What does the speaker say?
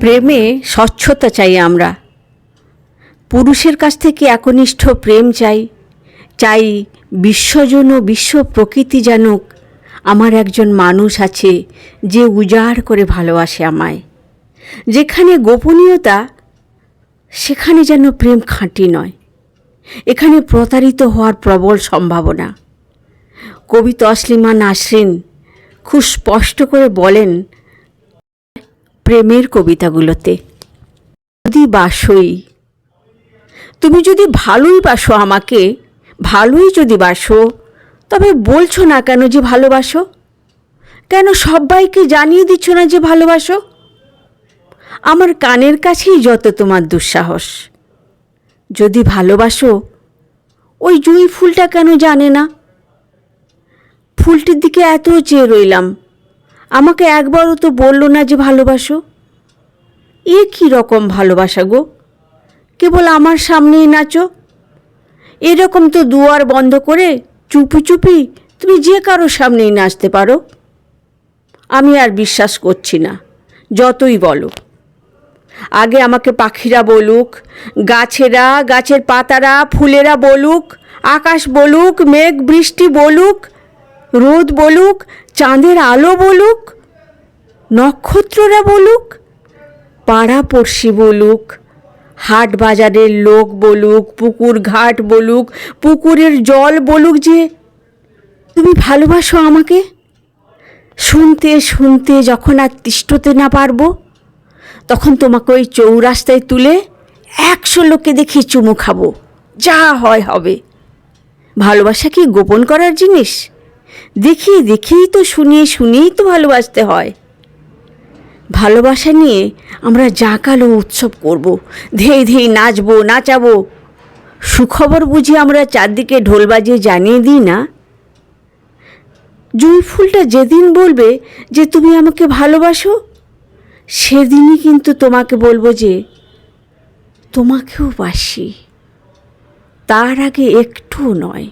প্রেমে স্বচ্ছতা চাই আমরা। পুরুষের কাছ থেকে একনিষ্ঠ প্রেম চাই। চাই বিশ্বজন ও বিশ্ব প্রকৃতি জানুক। আমার একজন মানুষ আছে যে উজাড় করে ভালোবাসে আমায়। যেখানে গোপনীয়তা, সেখানে যেন প্রেম খাঁটি নয়। এখানে প্রতারিত হওয়ার প্রবল সম্ভাবনা। কবি তসলিমা নাসরিন খুব স্পষ্ট করে বলেন, প্রেমের কবিতাগুলোতে যদি বাসই, তুমি যদি ভালোই বাসো আমাকে, ভালোই যদি বাসো, তবে বলছো না কেন যে ভালোবাসো? কেন সবাইকে জানিয়ে দিচ্ছ না যে ভালোবাসো? আমার কানের কাছেই যত তোমার দুঃসাহস। যদি ভালোবাসো, ওই জুঁই ফুলটা কেন জানে না? ফুলটির দিকে এত চেয়ে রইলাম। আমাকে একবারও তো বলল না যে ভালোবাসো। এ কী রকম ভালোবাসা গো? কেবল আমার সামনেই নাচো। এরকম তো দুয়ার বন্ধ করে চুপি চুপি তুমি যে কারও সামনেই নাচতে পারো। আমি আর বিশ্বাস করছি না, যতই বলো। আগে আমাকে পাখিরা বলুক, গাছেরা, গাছের পাতারা, ফুলেরা বলুক, আকাশ বলুক, মেঘ, বৃষ্টি বলুক রোদ বলুক, চাঁদের আলো বলুক, নক্ষত্ররা বলুক পাড়া পড়শি বলুক, হাট বাজারের লোক বলুক, পুকুর ঘাট বলুক, পুকুরের জল বলুক যে, তুমি ভালোবাসো আমাকে? শুনতে শুনতে যখন আর তিষ্ঠতে না পারব, তখন তোমাকে ওই চৌরাস্তায় তুলে একশো লোককে দেখে চুমু খাব। যা হয় হবে। ভালোবাসা কি গোপন করার জিনিস? দেখি দেখেই তো শুনিয়ে শুনিয়েই তো ভালোবাসতে হয়। ভালোবাসা নিয়ে আমরা জাঁকালো উৎসব করব, ধেই ধেই নাচবো, নাচাবো। সুখবর বুঝি আমরা চারদিকে ঢোল বাজিয়ে জানিয়ে দিই না? জুঁই ফুলটা যেদিন বলবে যে তুমি আমাকে ভালোবাসো, সেদিনই কিন্তু তোমাকে বলব যে তোমাকেও বাসি। তার আগে একটু নয়।